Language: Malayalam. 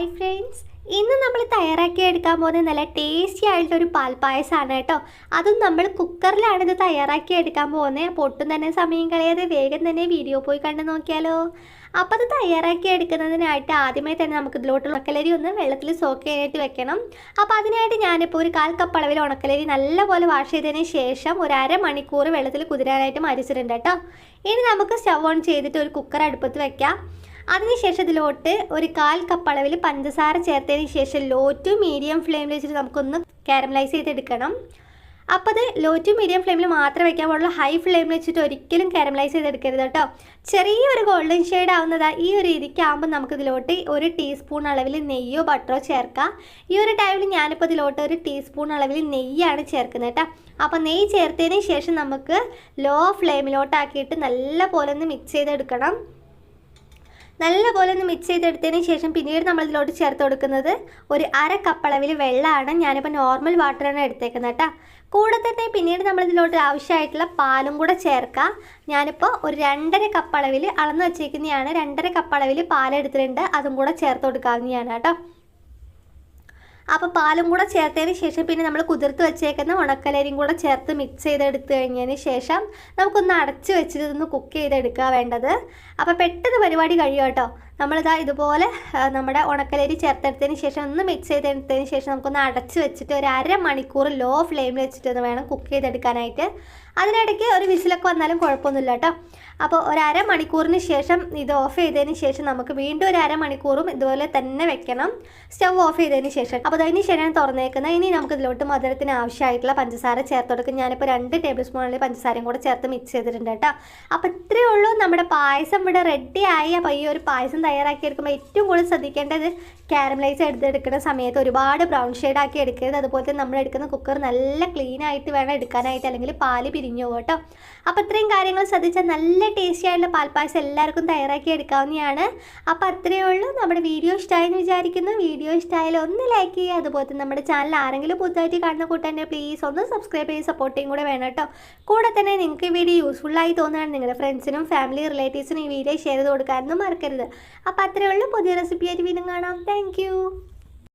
ഹായ് ഫ്രണ്ട്സ് ഇന്ന് നമ്മൾ തയ്യാറാക്കി എടുക്കാൻ പോകുന്നത് നല്ല ടേസ്റ്റി ആയിട്ടുള്ള ഒരു പാൽപ്പായസമാണ് കേട്ടോ. അതും നമ്മൾ കുക്കറിലാണ് ഇത് തയ്യാറാക്കി എടുക്കാൻ പോകുന്നത്. അപ്പോൾ ഒട്ടും തന്നെ സമയം കളയാതെ വേഗം തന്നെ വീഡിയോ പോയി കണ്ടു നോക്കിയാലോ. അപ്പോൾ അത് തയ്യാറാക്കി എടുക്കുന്നതിനായിട്ട് ആദ്യമേ തന്നെ നമുക്ക് ഇതിലോട്ട് ഉണക്കലരി ഒന്ന് വെള്ളത്തിൽ സോക്ക് ചെയ്യാനായിട്ട് വെക്കണം. അപ്പോൾ അതിനായിട്ട് ഞാനിപ്പോൾ ഒരു കാൽ കപ്പ് അളവിൽ ഉണക്കലരി നല്ലപോലെ വാഷ് ചെയ്തതിന് ശേഷം ഒരു അര മണിക്കൂർ വെള്ളത്തിൽ കുതിരാനായിട്ട് മരിച്ചിട്ടുണ്ട് കേട്ടോ. ഇനി നമുക്ക് സ്റ്റവ് ഓൺ ചെയ്തിട്ട് ഒരു കുക്കർ അടുപ്പത്ത് വെക്കാം. അതിനുശേഷം ഇതിലോട്ട് ഒരു കാൽ കപ്പ് അളവിൽ പഞ്ചസാര ചേർത്തതിന് ശേഷം ലോ ടു മീഡിയം ഫ്ലെയിമിൽ വെച്ചിട്ട് നമുക്കൊന്ന് കാരമലൈസ് ചെയ്തെടുക്കണം. അപ്പോൾ അത് ലോ ടു മീഡിയം ഫ്ലെയിമിൽ മാത്രം വെക്കാൻ പാടുള്ളൂ ഹൈ ഫ്ലെയിമിൽ വെച്ചിട്ട് ഒരിക്കലും കാരമലൈസ് ചെയ്തെടുക്കരുത് കേട്ടോ ചെറിയൊരു ഗോൾഡൻ ഷെയ്ഡ് ആവുന്നത് ഈ ഒരു രീതിക്കാകുമ്പോൾ നമുക്ക് ഇതിലോട്ട് ഒരു ടീസ്പൂൺ അളവിൽ നെയ്യോ ബട്ടറോ ചേർക്കാം. ഈ ഒരു ടൈമിൽ ഞാനിപ്പോൾ ഇതിലോട്ട് ഒരു ടീസ്പൂൺ അളവിൽ നെയ്യാണ് ചേർക്കുന്നത് കേട്ടോ അപ്പോൾ നെയ്യ് ചേർത്തതിന് ശേഷം നമുക്ക് ലോ ഫ്ലെയിമിലോട്ടാക്കിയിട്ട് നല്ല പോലെ ഒന്ന് മിക്സ് ചെയ്തെടുക്കണം. നല്ലപോലെ ഒന്ന് മിക്സ് ചെയ്തെടുത്തതിന് ശേഷം പിന്നീട് നമ്മൾ ഇതിലോട്ട് ചേർത്ത് കൊടുക്കുന്നത് ഒരു അര കപ്പളവിൽ വെള്ളമാണ് ഞാനിപ്പോൾ നോർമൽ വാട്ടറാണ് എടുത്തേക്കുന്നത് കേട്ടോ കൂടെ തന്നെ പിന്നീട് നമ്മൾ ഇതിലോട്ട് ആവശ്യമായിട്ടുള്ള പാലും കൂടെ ചേർക്കാം. ഞാനിപ്പോൾ ഒരു രണ്ടര കപ്പളവിൽ അളന്ന് വെച്ചേക്കുന്നതാണ്. രണ്ടര കപ്പളവിൽ പാലെടുത്തിട്ടുണ്ട്. അതും കൂടെ ചേർത്ത് കൊടുക്കാവുന്നതാണ് കേട്ടോ അപ്പോൾ പാലും കൂടെ ചേർത്തതിന് ശേഷം പിന്നെ നമ്മൾ കുതിർത്ത് വെച്ചേക്കുന്ന ഉണക്കലരിയും കൂടെ ചേർത്ത് മിക്സ് ചെയ്തെടുത്ത് കഴിഞ്ഞതിന് ശേഷം നമുക്കൊന്ന് അടച്ച് വെച്ചിട്ട് കുക്ക് ചെയ്തെടുക്കുക വേണ്ടത്. അപ്പോൾ പെട്ടെന്ന് പരിപാടി കഴിയും കേട്ടോ. നമ്മളിതാ ഇതുപോലെ നമ്മുടെ ഉണക്കലരി ചേർത്തെടുത്തതിന് ശേഷം ഒന്ന് മിക്സ് ചെയ്തെടുത്തതിന് ശേഷം നമുക്കൊന്ന് അടച്ച് വെച്ചിട്ട് ഒരു അര മണിക്കൂർ ലോ ഫ്ലെയിമിൽ വെച്ചിട്ട് ഒന്ന് വേണം കുക്ക് ചെയ്തെടുക്കാനായിട്ട്. അതിനിടയ്ക്ക് ഒരു വിസിലൊക്കെ വന്നാലും കുഴപ്പമൊന്നുമില്ല കേട്ടോ അപ്പോൾ ഒരു അര അരമണിക്കൂറിന് ശേഷം ഇത് ഓഫ് ചെയ്തതിന് ശേഷം നമുക്ക് വീണ്ടും ഒരു അര മണിക്കൂറും ഇതുപോലെ തന്നെ വെക്കണം. സ്റ്റവ് ഓഫ് ചെയ്തതിന് ശേഷം. അപ്പോൾ അതിന് ശേഷം തുറന്നേക്കുന്നത്. ഇനി നമുക്ക് ഇതിലോട്ട് മധുരത്തിന് ആവശ്യമായിട്ടുള്ള പഞ്ചസാര ചേർത്ത് കൊടുക്കും. ഞാനിപ്പോൾ രണ്ട് ടേബിൾ സ്പൂണിൽ പഞ്ചസാരയും കൂടെ ചേർത്ത് മിക്സ് ചെയ്തിട്ടുണ്ട് കേട്ടോ അപ്പോൾ ഇത്രയേ ഉള്ളൂ. നമ്മുടെ പായസം ഇവിടെ റെഡിയായി അപ്പോൾ ഈ ഒരു പായസം തയ്യാറാക്കി എടുക്കുമ്പോൾ ഏറ്റവും കൂടുതൽ ശ്രദ്ധിക്കേണ്ടത് കാരമലൈസ് എടുത്തെടുക്കുന്ന സമയത്ത് ഒരുപാട് ബ്രൗൺ ഷെയ്ഡ് ആക്കി എടുക്കരുത്. അതുപോലെ തന്നെ നമ്മൾ എടുക്കുന്ന കുക്കർ നല്ല ക്ലീൻ ആയിട്ട് വേണം എടുക്കാനായിട്ട് അല്ലെങ്കിൽ പാൽ പിരിഞ്ഞു പോകും കേട്ടോ. അപ്പോൾ ഇത്രയും കാര്യങ്ങൾ ശ്രദ്ധിച്ചാൽ നല്ല ടേസ്റ്റി ആയിട്ടുള്ള പാൽപ്പായസം എല്ലാവർക്കും തയ്യാറാക്കി എടുക്കാവുന്നതാണ്. അപ്പോൾ അത്രയേ ഉള്ളൂ. നമ്മുടെ വീഡിയോ ഇഷ്ടമായെന്ന് വിചാരിക്കുന്നു. വീഡിയോ ഇഷ്ടമായാലും ഒന്ന് ലൈക്ക് ചെയ്യുക. അതുപോലെ തന്നെ നമ്മുടെ ചാനൽ ആരെങ്കിലും പുതുതായിട്ട് കാണുന്ന കൂട്ടന്നെ പ്ലീസ് ഒന്ന് സബ്സ്ക്രൈബ് ചെയ്ത് സപ്പോർട്ടിങ് കൂടെ വേണം കേട്ടോ. കൂടെ തന്നെ നിങ്ങൾക്ക് ഈ വീഡിയോ യൂസ്ഫുള്ളായി തോന്നുകയാണ് നിങ്ങളുടെ ഫ്രണ്ട്സിനും ഫാമിലി റിലേറ്റീവ്സിനും ഈ വീഡിയോ ഷെയർ ചെയ്ത് കൊടുക്കാനൊന്നും മറക്കരുത്. അപ്പോൾ അത്രയേ ഉള്ളൂ. പുതിയ റെസിപ്പി ആയിട്ട് വീണ്ടും കാണാം. താങ്ക്